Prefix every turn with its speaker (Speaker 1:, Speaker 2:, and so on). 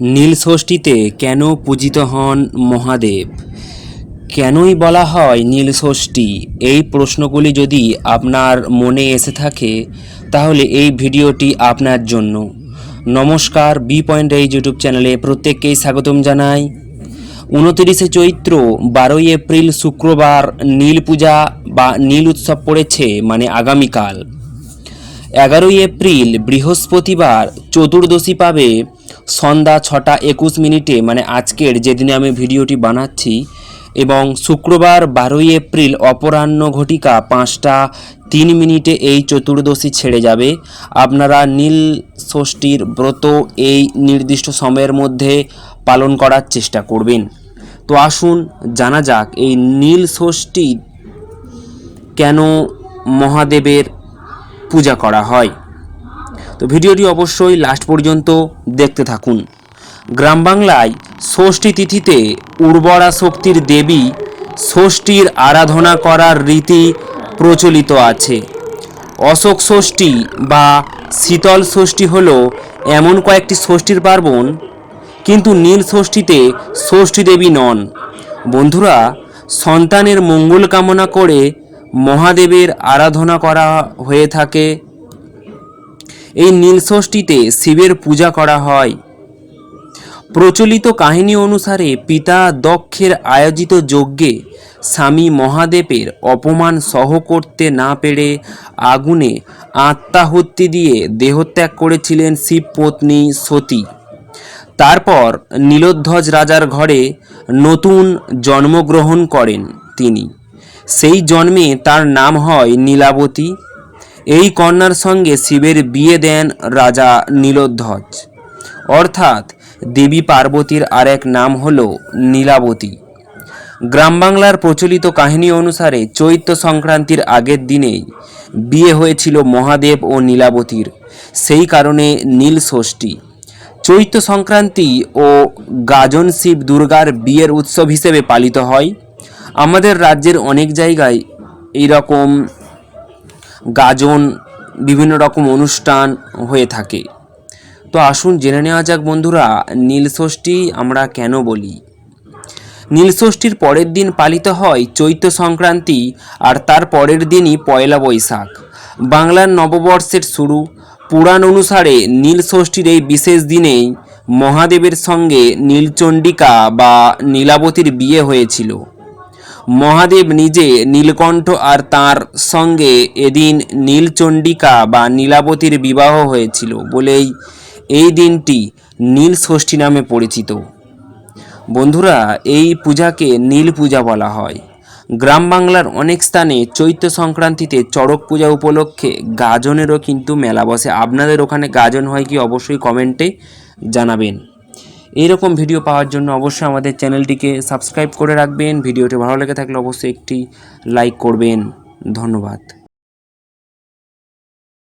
Speaker 1: নীলষষ্ঠীতে কেন পূজিত হন মহাদেব? কেনই বলা হয় নীলষষ্ঠী? এই প্রশ্নগুলি যদি আপনার মনে এসে থাকে, তাহলে এই ভিডিওটি আপনার জন্য। নমস্কার বি পয়েন্ট এই ইউটিউব চ্যানেলে প্রত্যেককেই স্বাগতম জানাই। উনতিরিশে চৈত্র, বারোই এপ্রিল শুক্রবার নীল পূজা বা নীল উৎসব পড়েছে মানে আগামীকাল। এগারোই এপ্রিল বৃহস্পতিবার চতুর্দশী পাবে সন্ধ্যা ছটা একুশ মিনিটে মানে আজকের যেদিনে আমি ভিডিওটি বানাচ্ছি, এবং শুক্রবার বারোই এপ্রিল অপরাহ্ন ঘটিকা পাঁচটা তিন মিনিটে এই চতুর্দশী ছেড়ে যাবে। আপনারা নীল ষষ্ঠীর ব্রত এই নির্দিষ্ট সময়ের মধ্যে পালন করার চেষ্টা করবেন। তো আসুন জানা যাক, এই নীল ষষ্ঠী কেন মহাদেবের পূজা করা হয়। তো ভিডিওটি অবশ্যই লাস্ট পর্যন্ত দেখতে থাকুন। গ্রাম বাংলায় ষষ্ঠী তিথিতে উর্বরা শক্তির দেবী ষষ্ঠীর আরাধনা করার রীতি প্রচলিত আছে। অশোক ষষ্ঠী বা শীতল ষষ্ঠী হল এমন কয়েকটি ষষ্ঠীর পার্বণ, কিন্তু নীল ষষ্ঠীতে ষষ্ঠী দেবী নন। বন্ধুরা, সন্তানের মঙ্গল কামনা করে মহাদেবের আরাধনা করা হয়ে থাকে। এই নীলষষ্ঠীতে শিবের পূজা করা হয়। প্রচলিত কাহিনী অনুসারে পিতা দক্ষের আয়োজিত যজ্ঞে স্বামী মহাদেবের অপমান সহ করতে না পেরে আগুনে আত্মাহুতি দিয়ে দেহত্যাগ করেছিলেন শিবপত্নী সতী। তারপর নীলোধ্বজ রাজার ঘরে নতুন জন্মগ্রহণ করেন তিনি। সেই জন্মে তার নাম হয় নীলাবতী। এই কন্যার সঙ্গে শিবের বিয়ে দেন রাজা নীলোধ্বজ অর্থাৎ দেবী পার্বতীর আরেক নাম হল নীলাবতী। গ্রাম বাংলার প্রচলিত কাহিনী অনুসারে চৈত্র সংক্রান্তির আগের দিনেই বিয়ে হয়েছিল মহাদেব ও নীলাবতীর। সেই কারণে নীল ষষ্ঠী। চৈত্র সংক্রান্তি ও গাজন শিব দুর্গার বিয়ের উৎসব হিসেবে পালিত হয়। আমাদের রাজ্যের অনেক জায়গায় এই রকম গাজন, বিভিন্ন রকম অনুষ্ঠান হয়ে থাকে। তো আসুন জেনে নেওয়া যাক বন্ধুরা নীলষষ্ঠী আমরা কেন বলি? নীলষষ্ঠীর পরের দিন পালিত হয় চৈত্র সংক্রান্তি আর তার পরের দিনই পয়লা বৈশাখ। বাংলার নববর্ষের শুরু। পুরাণ অনুসারে নীলষষ্ঠীর এই বিশেষ দিনেই মহাদেবের সঙ্গে নীলচণ্ডিকা বা নীলাবতীর বিয়ে হয়েছিল। মহাদেব নিজে নীলকণ্ঠ আর তার সঙ্গে এদিন নীলচণ্ডিকা বা নীলাবতীর বিবাহ হয়েছিল বলেই এই দিনটি নীল ষষ্ঠী নামে পরিচিত। বন্ধুরা, এই পূজাকে নীল পূজা বলা হয়। গ্রাম বাংলার অনেক স্থানে চৈত্র সংক্রান্তিতে চড়ক পূজা উপলক্ষে গাজনেরও কিন্তু মেলা বসে। আপনাদের ওখানে গাজন হয় কি অবশ্যই কমেন্টে জানাবেন। এইরকম ভিডিও পাওয়ার জন্য অবশ্যই আমাদের চ্যানেলটিকে সাবস্ক্রাইব করে রাখবেন। ভিডিওটি ভালো লেগে থাকলে অবশ্যই একটি লাইক করবেন। ধন্যবাদ।